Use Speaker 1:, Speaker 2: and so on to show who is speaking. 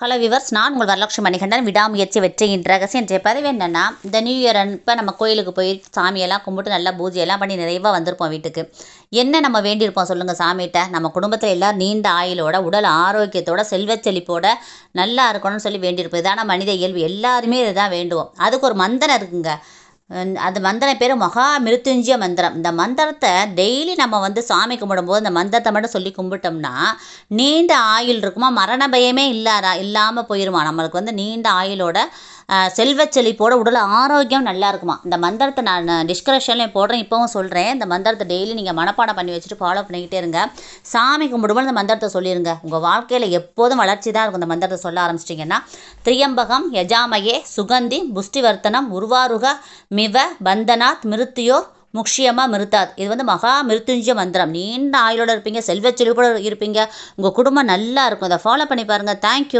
Speaker 1: Hello viewers நான் உங்கள் வரலட்சுமி மணிகண்டன். விடாமுயற்சி வெற்றியின் ரகசியம். என்ற பதிவு என்னென்னா இந்த நியூ இயர் அப்போ நம்ம கோயிலுக்கு போய் சாமியெல்லாம் கும்பிட்டு நல்லா பூஜையெல்லாம் பண்ணி நிறைவாக வந்திருப்போம் வீட்டுக்கு. என்ன நம்ம வேண்டியிருப்போம் சொல்லுங்கள் சாமிகிட்ட நம்ம குடும்பத்தில் எல்லோரும் நீண்ட ஆயுளோட உடல் ஆரோக்கியத்தோட செல்வச் செழிப்போட நல்லா இருக்கணும்னு சொல்லி வேண்டியிருப்போம் இதான மனித இயல்பு. எல்லாருமே இதுதான் வேண்டுவோம். அதுக்கு ஒரு மந்தனை இருக்குங்க. அது மந்திரம் பேர் மகா மிருத்துஞ்சய மந்திரம். இந்த மந்திரத்தை டெய்லி நம்ம வந்து சாமி கும்பிடும்போது இந்த மந்திரத்தை மட்டும் சொல்லி கும்பிட்டோம்னா நீண்ட ஆயுள் இருக்குமா? மரண பயமே இல்லாதா இல்லாமல் போயிடுமா நம்மளுக்கு வந்து நீண்ட ஆயுளோட அஹ், போட செழிப்போட உடல் ஆரோக்கியம் நல்லா இருக்குமா? இந்த மந்திரத்தை நான் டிஸ்கிரிப்ஷன்லேயும் போடுறேன் இப்போவும் சொல்கிறேன் இந்த மந்திரத்தை டெய்லி நீங்கள் மனப்பாடம் பண்ணி வச்சுட்டு ஃபாலோ பண்ணிக்கிட்டே இருங்க. சாமி கும்பிடும்போது இந்த மந்திரத்தை சொல்லிடுங்க உங்கள் வாழ்க்கையில் எப்போதும் வளர்ச்சி தான் இருக்கும் இந்த மந்திரத்தை சொல்ல ஆரம்பிச்சிட்டிங்கன்னா. திரியம்பகம் யஜாமயே சுகந்தி புஷ்டிவர்த்தனம் உருவாருக மிவ பந்தனாத் மிருத்தியோ முக்ஷியமாக மிருத்தாத். இது வந்து மகா மிருத்துஞ்ச மந்திரம். நீண்ட ஆயுளோட இருப்பீங்க செல்வச்செழிப்போடு இருப்பீங்க. உங்கள் குடும்பம் நல்லா இருக்கும். இதை ஃபாலோ பண்ணி பாருங்கள் தேங்க்யூ